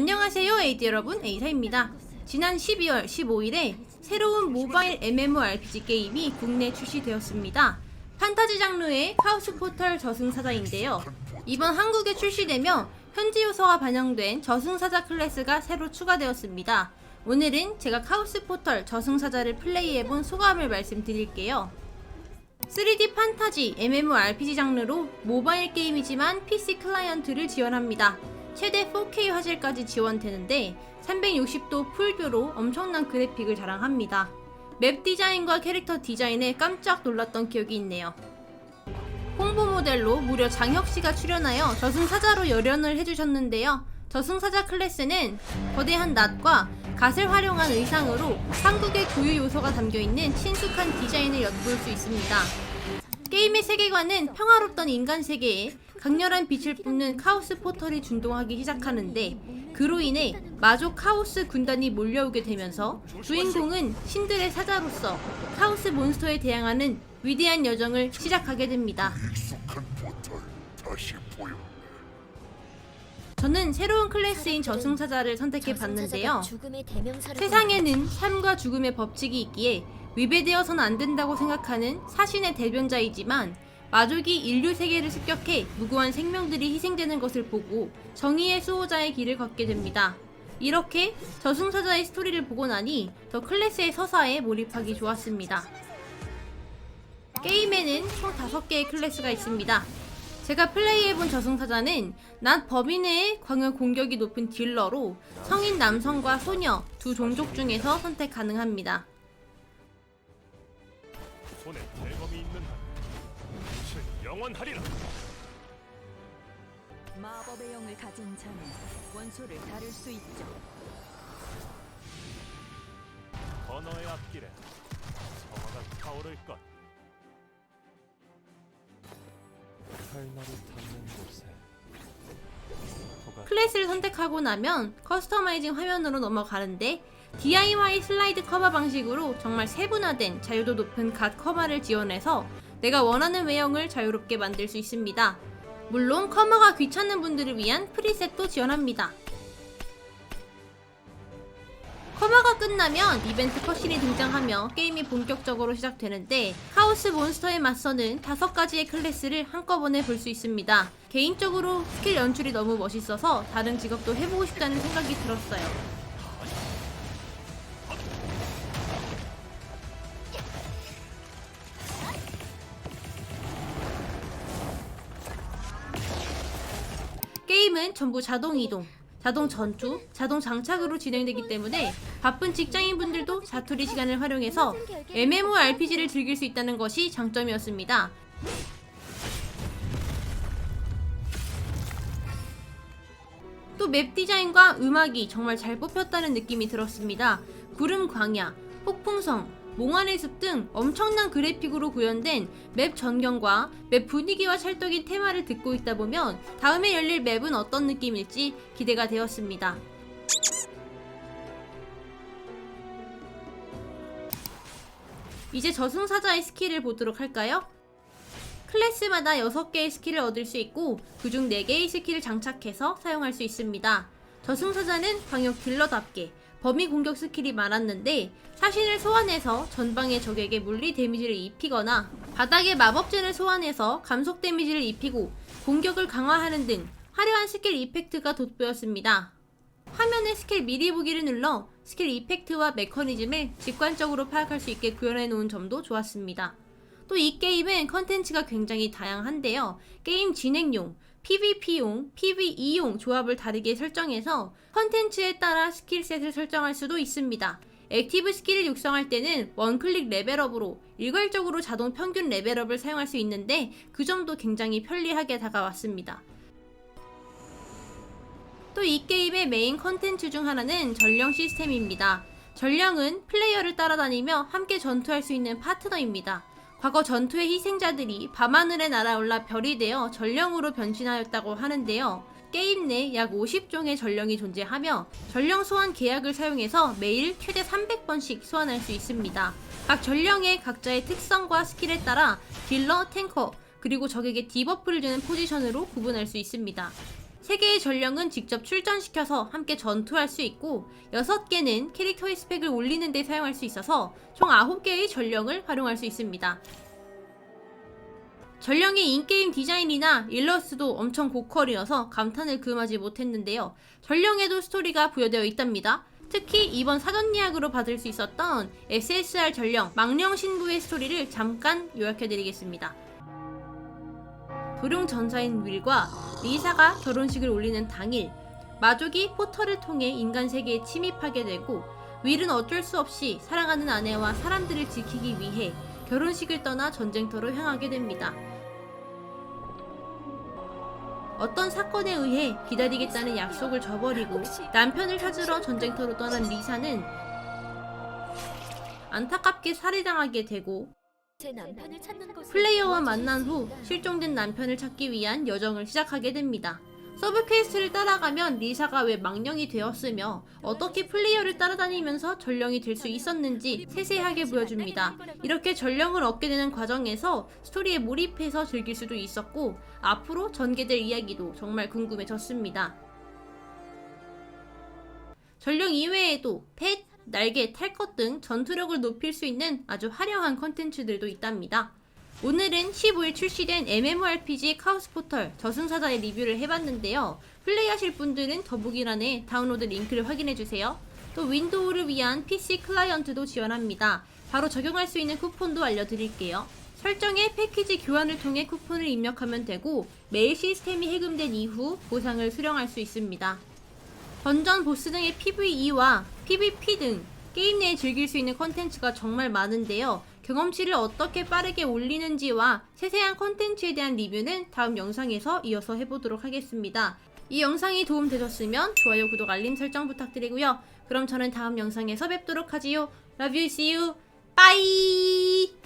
안녕하세요 에이드 여러분 에이사입니다. 지난 12월 15일에 새로운 모바일 MMORPG 게임이 국내 출시되었습니다. 판타지 장르의 카우스 포털 저승사자인데요. 이번 한국에 출시되며 현지 요소가 반영된 저승사자 클래스가 새로 추가되었습니다. 오늘은 제가 카우스 포털 저승사자를 플레이해본 소감을 말씀드릴게요. 3D 판타지 MMORPG 장르로 모바일 게임이지만 PC 클라이언트를 지원합니다. 최대 4K 화질까지 지원되는데 360도 풀뷰로 엄청난 그래픽을 자랑합니다. 맵 디자인과 캐릭터 디자인에 깜짝 놀랐던 기억이 있네요. 홍보 모델로 무려 장혁 씨가 출연하여 저승사자로 열연을 해주셨는데요. 저승사자 클래스는 거대한 낫과 갓을 활용한 의상으로 한국의 고유 요소가 담겨 있는 친숙한 디자인을 엿볼 수 있습니다. 게임의 세계관은 평화롭던 인간 세계에 강렬한 빛을 뿜는 카오스 포털이 준동하기 시작하는데 그로 인해 마족 카오스 군단이 몰려오게 되면서 주인공은 신들의 사자로서 카오스 몬스터에 대항하는 위대한 여정을 시작하게 됩니다. 익숙한 포털 다시 보여. 저는 새로운 클래스인 저승사자를 선택해 봤는데요. 세상에는 삶과 죽음의 법칙이 있기에 위배되어서는 안 된다고 생각하는 사신의 대변자이지만 마족이 인류 세계를 습격해 무고한 생명들이 희생되는 것을 보고 정의의 수호자의 길을 걷게 됩니다. 이렇게 저승사자의 스토리를 보고 나니 더 클래스의 서사에 몰입하기 좋았습니다. 게임에는 총 5개의 클래스가 있습니다. 제가 플레이해본 저승사자는 낮 범위 내의 광역 공격이 높은 딜러로 성인 남성과 소녀 두 종족 중에서 선택 가능합니다. 영원하리라. 마법의 영을 가진 자는 원소를 다룰 수 있죠. 언어의 앞길에 성화가 타오를 것. 칼날이 닿는 곳에 토가 클래스를 선택하고 나면 커스터마이징 화면으로 넘어가는데 DIY 슬라이드 커버 방식으로 정말 세분화된 자유도 높은 갓 커버를 지원해서 내가 원하는 외형을 자유롭게 만들 수 있습니다. 물론 커버가 귀찮은 분들을 위한 프리셋도 지원합니다. 커버가 끝나면 이벤트 컷신이 등장하며 게임이 본격적으로 시작되는데 카오스 몬스터에 맞서는 다섯 가지의 클래스를 한꺼번에 볼 수 있습니다. 개인적으로 스킬 연출이 너무 멋있어서 다른 직업도 해보고 싶다는 생각이 들었어요. 게임은 전부 자동 이동, 자동 전투, 자동 장착으로 진행되기 때문에 바쁜 직장인분들도 자투리 시간을 활용해서 MMORPG를 즐길 수 있다는 것이 장점이었습니다. 또 맵 디자인과 음악이 정말 잘 뽑혔다는 느낌이 들었습니다. 구름 광야, 폭풍성, 몽환의 숲 등 엄청난 그래픽으로 구현된 맵 전경과 맵 분위기와 찰떡인 테마를 듣고 있다 보면 다음에 열릴 맵은 어떤 느낌일지 기대가 되었습니다. 이제 저승사자의 스킬을 보도록 할까요? 클래스마다 6개의 스킬을 얻을 수 있고 그중 4개의 스킬을 장착해서 사용할 수 있습니다. 저승사자는 광역 딜러답게 범위 공격 스킬이 많았는데 사신을 소환해서 전방의 적에게 물리 데미지를 입히거나 바닥에 마법진을 소환해서 감속 데미지를 입히고 공격을 강화하는 등 화려한 스킬 이펙트가 돋보였습니다. 화면에 스킬 미리 보기를 눌러 스킬 이펙트와 메커니즘을 직관적으로 파악할 수 있게 구현해 놓은 점도 좋았습니다. 또 이 게임은 컨텐츠가 굉장히 다양한데요. 게임 진행용, PVP용, PVE용 조합을 다르게 설정해서 컨텐츠에 따라 스킬셋을 설정할 수도 있습니다. 액티브 스킬을 육성할 때는 원클릭 레벨업으로 일괄적으로 자동 평균 레벨업을 사용할 수 있는데 그 점도 굉장히 편리하게 다가왔습니다. 또 이 게임의 메인 컨텐츠 중 하나는 전령 시스템입니다. 전령은 플레이어를 따라다니며 함께 전투할 수 있는 파트너입니다. 과거 전투의 희생자들이 밤하늘에 날아올라 별이 되어 전령으로 변신하였다고 하는데요. 게임 내 약 50종의 전령이 존재하며 전령 소환 계약을 사용해서 매일 최대 300번씩 소환할 수 있습니다. 각 전령의 각자의 특성과 스킬에 따라 딜러, 탱커, 그리고 적에게 디버프를 주는 포지션으로 구분할 수 있습니다. 3개의 전령은 직접 출전시켜서 함께 전투할 수 있고 6개는 캐릭터의 스펙을 올리는 데 사용할 수 있어서 총 9개의 전령을 활용할 수 있습니다. 전령의 인게임 디자인이나 일러스트도 엄청 고퀄이어서 감탄을 금하지 못했는데요. 전령에도 스토리가 부여되어 있답니다. 특히 이번 사전 예약으로 받을 수 있었던 SSR 전령 망령 신부의 스토리를 잠깐 요약해드리겠습니다. 도룡 전사인 윌과 리사가 결혼식을 올리는 당일 마족이 포털을 통해 인간 세계에 침입하게 되고 윌은 어쩔 수 없이 사랑하는 아내와 사람들을 지키기 위해 결혼식을 떠나 전쟁터로 향하게 됩니다. 어떤 사건에 의해 기다리겠다는 약속을 저버리고 남편을 찾으러 전쟁터로 떠난 리사는 안타깝게 살해당하게 되고 제 남편을 찾는 곳 플레이어와 만난 후 실종된 남편을 찾기 위한 여정을 시작하게 됩니다. 서브 퀘스트를 따라가면 리사가 왜 망령이 되었으며 어떻게 플레이어를 따라다니면서 전령이 될 수 있었는지 세세하게 보여줍니다. 이렇게 전령을 얻게 되는 과정에서 스토리에 몰입해서 즐길 수도 있었고 앞으로 전개될 이야기도 정말 궁금해졌습니다. 전령 이외에도 펫, 날개, 탈것 등 전투력을 높일 수 있는 아주 화려한 컨텐츠들도 있답니다. 오늘은 15일 출시된 MMORPG 카오스 포털 저승사자의 리뷰를 해봤는데요. 플레이하실 분들은 더보기란에 다운로드 링크를 확인해주세요. 또 윈도우를 위한 PC 클라이언트도 지원합니다. 바로 적용할 수 있는 쿠폰도 알려드릴게요. 설정에 패키지 교환을 통해 쿠폰을 입력하면 되고 메일 시스템이 해금된 이후 보상을 수령할 수 있습니다. 던전 보스 등의 PVE와 PVP 등 게임 내에 즐길 수 있는 컨텐츠가 정말 많은데요. 경험치를 어떻게 빠르게 올리는지와 세세한 컨텐츠에 대한 리뷰는 다음 영상에서 이어서 해보도록 하겠습니다. 이 영상이 도움되셨으면 좋아요, 구독, 알림 설정 부탁드리고요. 그럼 저는 다음 영상에서 뵙도록 하지요. Love you, see you, bye!